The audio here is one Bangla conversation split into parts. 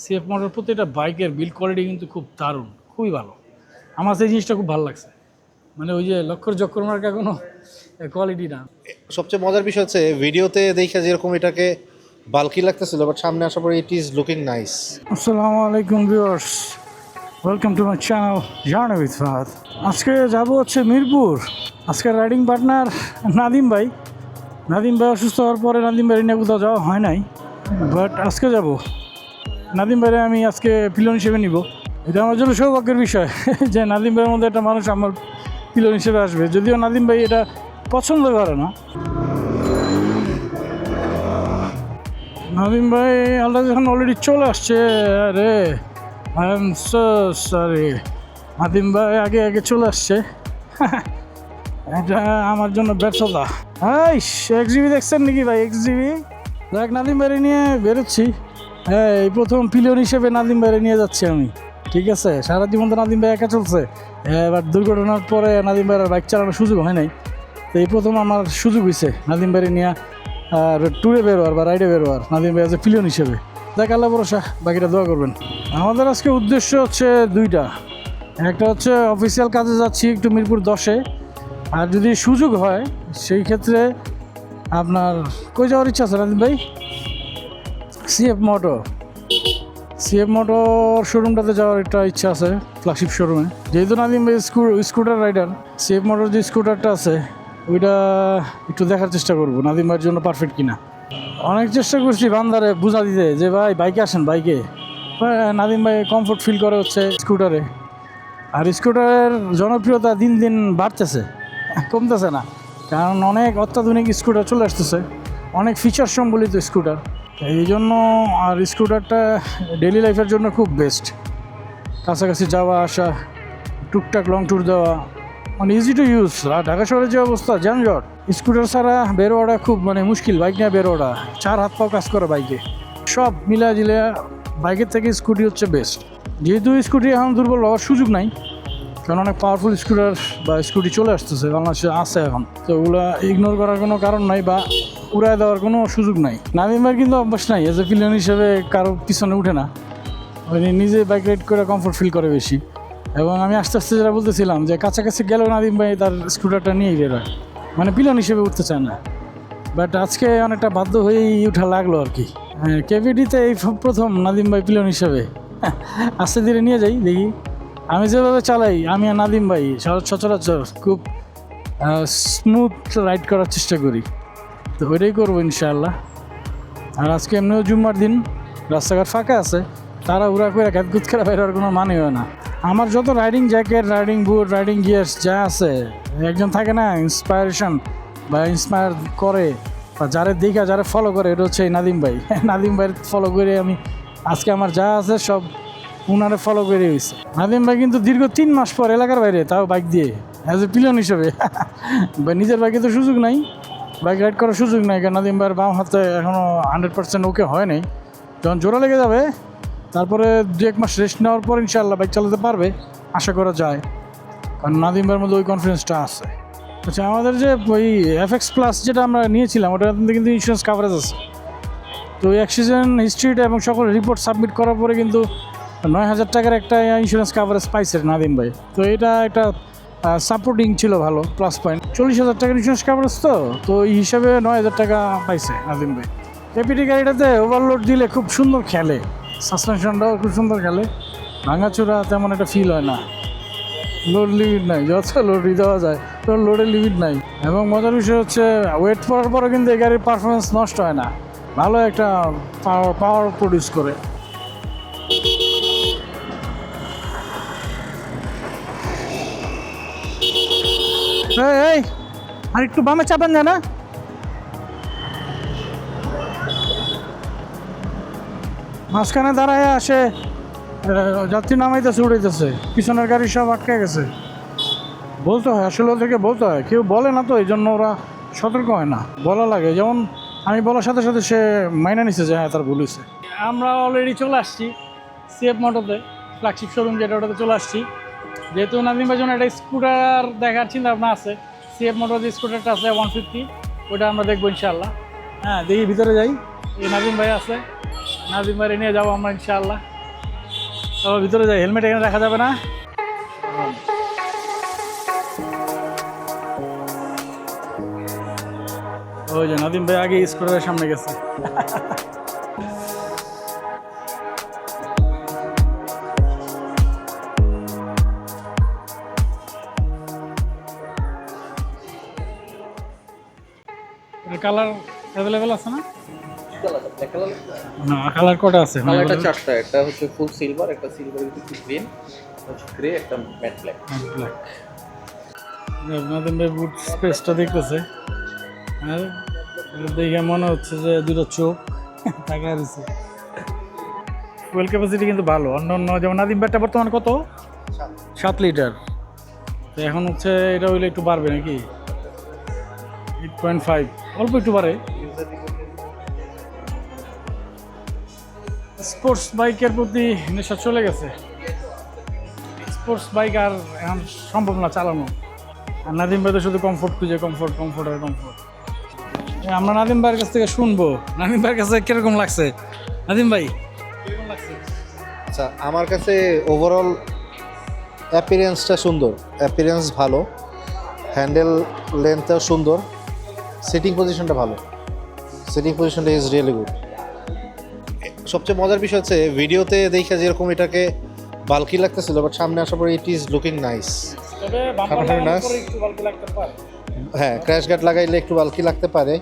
সিএফ মোটর প্রতিটা বাইকের বিল্ড কোয়ালিটি কিন্তু খুব দারুণ খুবই ভালো। আমার সেই জিনিসটা খুব ভালো লাগছে। মানে ওই যে লক্ষর চক্কর মার্কা কোনো কোয়ালিটি না। সবচেয়ে মজার বিষয় হচ্ছে ভিডিওতে দেখে যেরকম এটাকে বালকি লাগতেছিল বাট সামনে আসার পরে ইট ইজ লুকিং নাইস আসসালামু আলাইকুম viewers welcome to my channel journey with Fahad আজকে যাব হচ্ছে মিরপুর। আজকে রাইডিং পার্টনার নাদিম ভাই। নাদিম ভাই অসুস্থ হওয়ার পরে নাদিম ভাই নিয়ে কোথাও যাওয়া হয় নাই বাট আজকে যাব। নাদিম ভাইরে আমি আজকে পিলন হিসেবে নিব। এটা আমার জন্য সৌভাগ্যের বিষয় যে নাদিম ভাইয়ের মধ্যে একটা মানুষ আমার পিলন হিসেবে আসবে। যদিও নাদিম ভাই এটা পছন্দ করে না। নাদিম ভাই আল্লাহ যখন অলরেডি চলে আসছে, আরে I am so sorry Nadim ভাই আগে আগে চলে আসছে। এটা আমার জন্য ব্যর্থতা। হাই এক্সজিবি দেখছেন নাকি ভাই? এক্সজিবি দেখ, নাদিম ভাইরে নিয়ে বেরোচ্ছি। হ্যাঁ এই প্রথম পিলিয়ন হিসেবে নাদিম ভাইরে নিয়ে যাচ্ছি আমি। ঠিক আছে? সারা জীবন তো নাদিম ভাই একা চলছে। এবার দুর্ঘটনার পরে নাদিম ভাইয়ের বাইক চালানোর সুযোগ হয় নাই। তো এই প্রথম আমার সুযোগ হয়েছে নাদিম ভাইরে নিয়ে আর ট্যুরে বেরোয়ার বা রাইডে বেরোয়ার নাদিম ভাই আছে পিলিয়ন হিসেবে। দেখ, আল্লাহ ভরসা, বাকিটা দোয়া করবেন। আমাদের আজকে উদ্দেশ্য হচ্ছে দুইটা। একটা হচ্ছে অফিসিয়াল কাজে যাচ্ছি একটু মিরপুর দশে। আর যদি সুযোগ হয়, সেই ক্ষেত্রে আপনার কই যাওয়ার ইচ্ছা আছে নাদিম ভাই? সিএফ মোটো সিএফ মোটর শোরুমটাতে যাওয়ার একটা ইচ্ছা আছে ফ্ল্যাগশিপ শোরুমে যেহেতু ভাই স্কুটার রাইডার সিএফ মোটর যে স্কুটারটা আছে, ওইটা একটু দেখার চেষ্টা করব। নাদিম ভাইয়ের জন্য পারফেক্ট কিনা। অনেক চেষ্টা করছি বান্দারে বুঝা দিতে যে, ভাই, বাইকে আসেন, বাইকে। নাদিম ভাই কমফোর্ট ফিল করে হচ্ছে স্কুটারে আর স্কুটারের জনপ্রিয়তা দিন দিন বাড়তেছে, কমতেছে না। কারণ অনেক অত্যাধুনিক স্কুটার চলে আসতেছে। অনেক ফিচার সম্বলিত স্কুটার এই জন্য আর স্কুটারটা ডেলি লাইফের জন্য খুব বেস্ট কাছাকাছি যাওয়া, আসা, টুকটাক লং ট্যুর দেওয়া মানে ইজি টু ইউজ আর ঢাকা শহরের যে অবস্থা, যানজট। স্কুটার ছাড়া বেরোয়াটা খুব মানে মুশকিল বাইক নিয়ে বেরোয়াটা। চার হাত পাও কাজ করে বাইকে সব মিলা জিলে বাইকের থেকে স্কুটি হচ্ছে বেস্ট যেহেতু স্কুটি এখন দুর্বল হওয়ার সুযোগ নাই, কারণ অনেক পাওয়ারফুল স্কুটার বা স্কুটি চলে আসতেছে, বাংলাদেশে আছে এখন। তো ওগুলা ইগনোর করার কোনো কারণ নাই বা উড়ায় দেওয়ার কোনো সুযোগ নাই। নামিমার কিন্তু অভ্যাস নাই এজ এ পিলিয়ন হিসেবে কারও পিছনে উঠে না। উনি নিজে বাইক রাইড করে কমফোর্ট ফিল করে বেশি। এবং আমি আস্তে আস্তে যেটা বলতেছিলাম যে কাছাকাছি গেলেও নাদিম ভাই তার স্কুটারটা নিয়েই বেরোয় মানে পিলন হিসেবে উঠতে চায় না। বাট আজকে অনেকটা বাধ্য হয়েই উঠা লাগল আর কি। কেভিডিতে এই প্রথম নাদিম ভাই পিলন হিসেবে। আস্তে ধীরে নিয়ে যাই, দেখি। আমি যেভাবে চালাই, আমি আর নাদিম ভাই সচরাচর খুব স্মুথ রাইড করার চেষ্টা করি। তো ওইটাই করব ইনশাআল্লাহ। আর আজকে এমনিও জুম্মার দিন, রাস্তাঘাট ফাঁকা আছে তারা উড়া করে গুত করে বেরোর কোনো মানে হয় না। আমার যত riding jacket riding boot riding gears যা আছে, একজন থাকে না ইন্সপায়ারেশন বা ইন্সপায়ার করে বা যারা দেখা যারা ফলো করে, এটা হচ্ছে নাদিম ভাই। নাদিম ভাই ফলো করে আমি আজকে আমার যা আছে সব উনারে ফলো করে হয়েছে। নাদিম ভাই কিন্তু দীর্ঘ তিন মাস পর এলাকার বাইরে, তাও বাইক দিয়ে অ্যাজ এ পিলিয়ন হিসেবে। বা নিজের বাইকে তো সুযোগ নাই। বাইক রাইড করার সুযোগ নাই নাদিম ভাইয়ের বাম হাতে এখনও হান্ড্রেড পার্সেন্ট ওকে হয় নাই। যখন জোড়া লেগে যাবে, তারপরে দু এক মাস রেস্ট নেওয়ার পর ইনশাল্লাহ বাইক চালাতে পারবে, আশা করা যায়। কারণ নাদিম ভাইয়ের মধ্যে ওই কনফিডেন্সটা আছে। আচ্ছা আমাদের যে ওই এফএক্স প্লাস যেটা আমরা নিয়েছিলাম, ওটার মধ্যে কিন্তু ইন্স্যুরেন্স কাভারেজ আছে। তো ওই অ্যাক্সিডেন্ট হিস্ট্রিটা এবং সকল রিপোর্ট সাবমিট করার পরে কিন্তু নয় হাজার টাকার একটা ইন্স্যুরেন্স কাভারেজ পাইছে নাদিম ভাই। তো এটা একটা সাপোর্টিং ছিল ভালো প্লাস পয়েন্ট চল্লিশ হাজার টাকার ইন্স্যুরেন্স কাভারেজ তো? তো এই হিসাবে নয় হাজার টাকা পাইছে নাদিম ভাই। এপিটি গাড়িটাতে ওভারলোড দিলে খুব সুন্দর খেলে। সাসপেনশনটাও খুব সুন্দর খেলে। ভাঙাচোরা তেমন একটা ফিল হয় না। লোড লিমিট নাই, যত লোডই দেওয়া যায় তোর লোডের লিমিট নাই। এবং মজার বিষয় হচ্ছে ওয়েট করার পরও কিন্তু এই গাড়ির পারফরমেন্স নষ্ট হয় না। ভালো একটা পাওয়ার পাওয়ার প্রডিউস করে। এই এই আর একটু বামে চাপেন না মাঝখানে দাঁড়ায় আসে যাত্রী নামাইতেছে উড়াইতেছে। পিছনের গাড়ি সব আটকে গেছে। বলতে হয় আসলে ওদেরকে বলতে হয়। কেউ বলে না তো এই জন্য ওরা সতর্ক হয় না। বলা লাগে। যেমন আমি বলার সাথে সাথে সে মাইনা নিছে যে হ্যাঁ তার ভুল হয়েছে আমরা অলরেডি চলে আসছি সিএফ মোটরতে ফ্ল্যাগশিপ শোরুম যেটা ওটাতে চলে আসছি। যেহেতু নাদিম ভাই একটা স্কুটার দেখার চিন্তা ভাবনা আছে সিএফ মোটর যে স্কুটারটা আছে ওয়ান ফিফটি ওটা আমরা দেখব ইনশাল্লাহ হ্যাঁ দেখি ভিতরে যাই। এই নাজিম ভাই আছে নাজিম ভাই নিয়ে যাব আমরা ইনশাআল্লাহ। চলো ভিতরে যাই হেলমেট এখানে রাখা যাবে না? ওই যে নাদিম ভাই আগে স্কুটারের সামনে গেছে। কালার অ্যাভেলেবেল আছে না? না কালার কটা আছে কালারটা চারটা একটা হচ্ছে ফুল সিলভার একটা সিলভার উইথ গ্রিন হচ্ছে গ্রে একটা ম্যাট ব্ল্যাক ব্ল্যাক ভাই বুট স্পেসটা দেখতেছে। হ্যাঁ দেখে মনে হচ্ছে যে দুটো চোখ টাকা দিচ্ছে ফুয়েল ক্যাপাসিটি কিন্তু ভালো। অন্য অন্য যেমন নাদিম ব্যাগটা বর্তমানে কত? সাত লিটার। তো এখন হচ্ছে এটা হইলে একটু বাড়বে নাকি? এইট পয়েন্ট ফাইভ অল্প একটু বাড়ে স্পোর্টস বাইকের প্রতি নেশা চলে গেছে। স্পোর্টস বাইক আর এখন সম্ভব না চালানো। আর নাদিম ভাই তো শুধু কমফোর্ট খুঁজে কমফোর্ট কমফোর্ট আর কমফোর্ট আমরা নাদিম ভাইয়ের কাছ থেকে শুনব। নাদিম ভাইয়ের কাছে কীরকম লাগছে? নাদিম ভাই। লাগছে? আচ্ছা আমার কাছে ওভারঅল অ্যাপিরিয়েন্সটা সুন্দর। অ্যাপিরিয়েন্স ভালো। হ্যান্ডেল লেন্থটাও সুন্দর। সিটিং পজিশনটা ভালো। সেটিং পজিশনটা ইজ রিয়েলি গুড সবচেয়ে মজার বিষয় হচ্ছে ভিডিওতে দেখে যেরকম এটাকে বালকি লাগতেছিল বাট সামনে আসার পরে ইট ইজ লুকিং নাইস হ্যাঁ ক্র্যাশ গার্ড লাগাইলে একটু বালকি লাগতে পারে।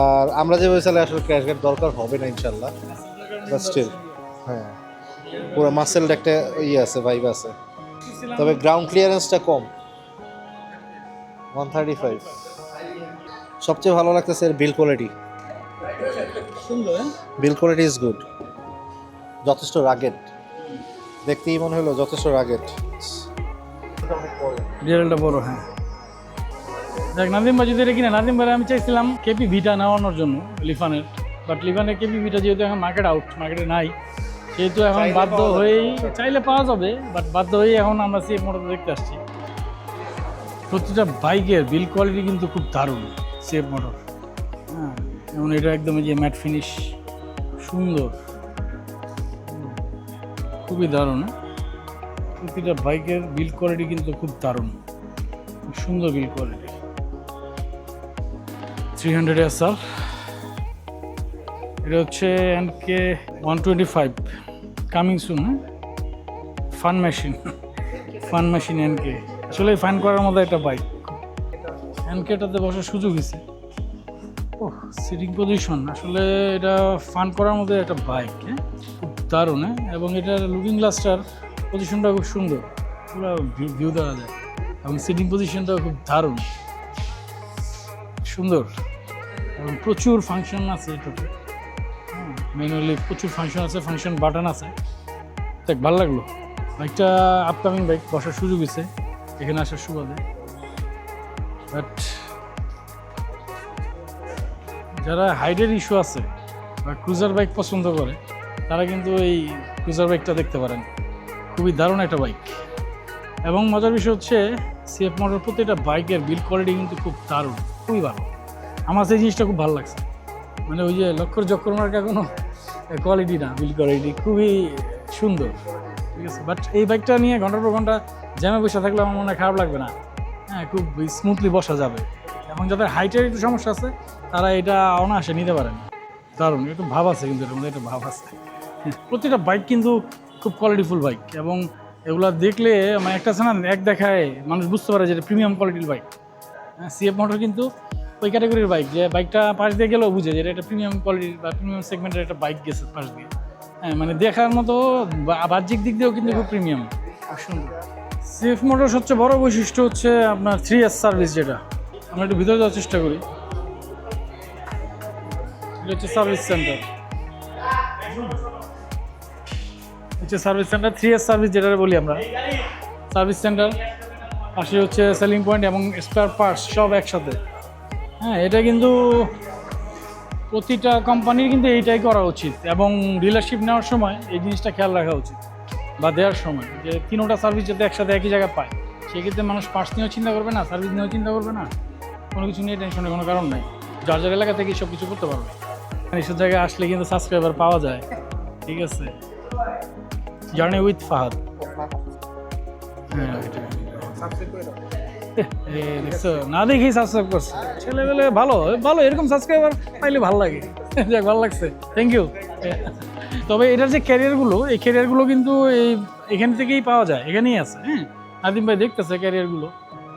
আর আমরা যে চালে আসলে ক্র্যাশ গার্ড দরকার হবে না ইনশাল্লাহ বাট স্টিল হ্যাঁ। পুরো মাসেল একটা ইয়ে আছে ভাইব আছে। তবে গ্রাউন্ড ক্লিয়ারেন্সটা কম। ওয়ান থার্টি ফাইভ সবচেয়ে ভালো লাগতেছে এর build quality? Build quality is good যথেষ্ট রাগেড দেখতেই মনে হলো যথেষ্ট রাগেড ডিটেলটা বড় হ্যাঁ। দেখ নাদিম ভাই যদি এটা কিনে নাদিম ভাই আমি চাইছিলাম কেপি ভিটা নেওয়ানোর জন্য লিফানের বাট লিফানের কেপি ভিটা যেহেতু এখন মার্কেট আউট মার্কেটে নাই সেহেতু এখন বাধ্য হয়েই চাইলে পাওয়া যাবে বাট বাধ্য হয়েই এখন আমরা সিএফ মোটর দেখতে আসছি। প্রতিটা বাইকের বিল কোয়ালিটি কিন্তু খুব দারুণ। সিএফ মোটর হ্যাঁ যেমন এটা একদম যে ম্যাট ফিনিশ সুন্দর। খুবই দারুণ হ্যাঁ? প্রতিটা বাইকের বিল কোয়ালিটি কিন্তু খুব দারুণ। খুব সুন্দর build quality three hundred S R এটা হচ্ছে NK one twenty five coming soon fun machine fun machine NK আসলে ফান করার মতো একটা বাইক এনকেটাতে বসার সুযোগ হয়েছে ও সিটিং পজিশন আসলে এটা ফান করার মধ্যে একটা বাইক হ্যাঁ? খুব দারুণ হ্যাঁ? এবং এটার লুকিং গ্লাসটার পজিশনটা খুব সুন্দর। পুরো ভিউ দেওয়া যায়। এবং সিটিং পজিশনটাও খুব দারুণ। সুন্দর। এবং প্রচুর ফাংশন আছে এটাতে ম্যানুয়ালি প্রচুর ফাংশন আছে ফাংশন বাটন আছে। দেখ, ভালো লাগল। বাইকটা আপকামিং বাইক বসার সুযোগ হয়েছে এখানে আসার সুবাদে। বাট যারা হাইডের ইস্যু আছে বা ক্রুজার বাইক পছন্দ করে, তারা কিন্তু এই ক্রুজার বাইকটা দেখতে পারেন। খুবই দারুণ একটা বাইক এবং মজার বিষয় হচ্ছে সিএফ মোটর প্রতিটা বাইকের বিল কোয়ালিটি কিন্তু খুব দারুণ, খুবই ভালো। আমার সেই জিনিসটা খুব ভালো লাগছে। মানে ওই যে লক্ষর চক্কর মার্কা কোনো কোয়ালিটি না বিল কোয়ালিটি খুবই সুন্দর। ঠিক আছে? বাট এই বাইকটা নিয়ে ঘণ্টার পর ঘণ্টা জ্যামে বসে থাকলে আমার মনে খারাপ লাগবে না। হ্যাঁ খুব স্মুথলি বসা যাবে। এবং যাদের হাইটের একটু সমস্যা আছে তারা এটা অনায়াসে নিতে পারেন। দারুণ একটু ভাব আছে কিন্তু এটার মধ্যে একটা ভাব আছে। প্রতিটা বাইক কিন্তু খুব কোয়ালিটিফুল বাইক এবং এগুলা দেখলে মানে একটা আছে না এক দেখায় মানুষ বুঝতে পারে যে এটা প্রিমিয়াম কোয়ালিটির বাইক সিএফ মোটর কিন্তু ওই ক্যাটাগরির বাইক যে বাইকটা পাশ দিয়ে গেলেও বুঝে যে এটা একটা প্রিমিয়াম কোয়ালিটির বা প্রিমিয়াম সেগমেন্টের একটা বাইক গেছে পাশ দিয়ে। হ্যাঁ মানে দেখার মতো বাহ্যিক দিক দিয়েও কিন্তু খুব প্রিমিয়াম সুন্দর সিএফ মোটর সবচেয়ে বড় বৈশিষ্ট্য হচ্ছে আপনার থ্রি এস সার্ভিস যেটা। আমরা একটু ভিতরে যাওয়ার চেষ্টা করি। এটা হচ্ছে সার্ভিস সেন্টার হচ্ছে service centre three S service যেটা বলি আমরা। সার্ভিস সেন্টার পাশে হচ্ছে সেলিং পয়েন্ট এবং স্পেয়ার পার্টস সব একসাথে। হ্যাঁ এটা কিন্তু প্রতিটা কোম্পানির কিন্তু এইটাই করা উচিত এবং ডিলারশিপ নেওয়ার সময় এই জিনিসটা খেয়াল রাখা উচিত। বা দেওয়ার সময় যে তিনোটা সার্ভিস যাতে একসাথে একই জায়গায় পায়, সেক্ষেত্রে মানুষ পার্টস নিয়েও চিন্তা করবে না সার্ভিস নিয়েও চিন্তা করবে না। কোনো কিছু নিয়ে টেনশনের কোনো কারণ নাই। যার যার এলাকা থেকে সব কিছু করতে পারবে। এইসব জায়গায় আসলে কিন্তু সাবস্ক্রাইবার পাওয়া যায়। ঠিক আছে? জার্নি উইথ ফাহাদ হ্যাঁ না দেখেই সাবস্ক্রাইব করছে। ছেলেবেলে ভালো ভালো, এরকম সাবস্ক্রাইবার পাইলে ভালো লাগে। যাক, ভালো লাগছে। থ্যাংক ইউ তবে এটার যে ক্যারিয়ারগুলো এই ক্যারিয়ারগুলো কিন্তু এই এখান থেকেই পাওয়া যায়, এখানেই আছে হ্যাঁ? আদিম ভাই দেখতেছে ক্যারিয়ারগুলো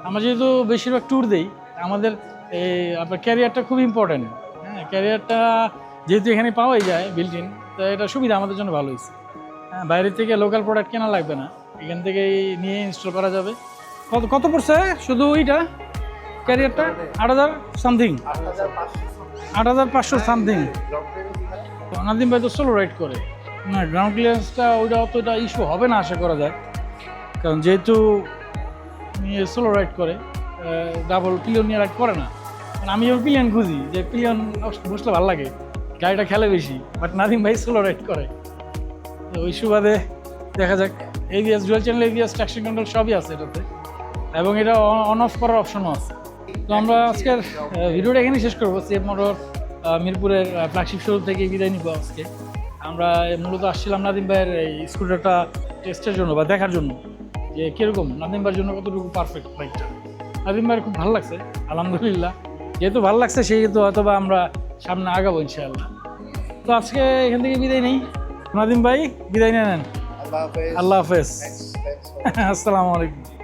আমরা যেহেতু বেশিরভাগ ট্যুর দেই, আমাদের এই, আপনার ক্যারিয়ারটা খুব ইম্পর্ট্যান্ট হ্যাঁ? ক্যারিয়ারটা যেহেতু এখানে পাওয়াই যায় ইন তো এটা সুবিধা আমাদের জন্য ভালো হয়েছে। হ্যাঁ বাইরে থেকে লোকাল প্রোডাক্ট কেনা লাগবে না, এখান থেকেই নিয়ে ইনস্টল করা যাবে। কত কত পড়ছে শুধু ওইটা? ক্যারিয়ারটা আট হাজার সামথিং আট হাজার পাঁচশো সামথিং নাদিম ভাই তো সোলো রাইড করে। না গ্রাউন্ড ক্লিয়ারেন্সটা ওইটা অতটা ইস্যু হবে না, আশা করা যায়। কারণ যেহেতু সোলো রাইড করে ডাবল পিলিয়ন নিয়ে রাইড করে না। কারণ আমি যেমন পিলিয়ন খুঁজি, যে পিলিয়ন বসলে ভালো লাগে, গাড়িটা খেলে বেশি বাট নাদিম ভাই সোলো রাইড করে। ওই সুবাদে দেখা যাক ABS dual channel ABS traction control সবই আছে এটাতে। এবং এটা অন অফ করার অপশনও আছে। তো আমরা আজকের ভিডিওটা এখানেই শেষ করব। সেফ মোটর মিরপুরের ফ্ল্যাগশিপ শোরুম থেকে বিদায় নিব আজকে। আমরা মূলত আসছিলাম নাদিম ভাইয়ের এই স্কুটারটা টেস্টের জন্য বা দেখার জন্য। যে কীরকম? নাদিম ভাইয়ের জন্য কতটুকু পারফেক্ট বাইকটা নাদিম ভাইয়ের খুব ভালো লাগছে আলহামদুলিল্লাহ। যেহেতু ভালো লাগছে সেহেতু হয়তো বা আমরা সামনে আগাবো ইনশাআল্লাহ। তো আজকে এখান থেকে বিদায় নেই। নাদিম ভাই বিদায় নিয়ে নেন। আল্লাহ হাফেজ। আল্লাহ আসসালামু আলাইকুম।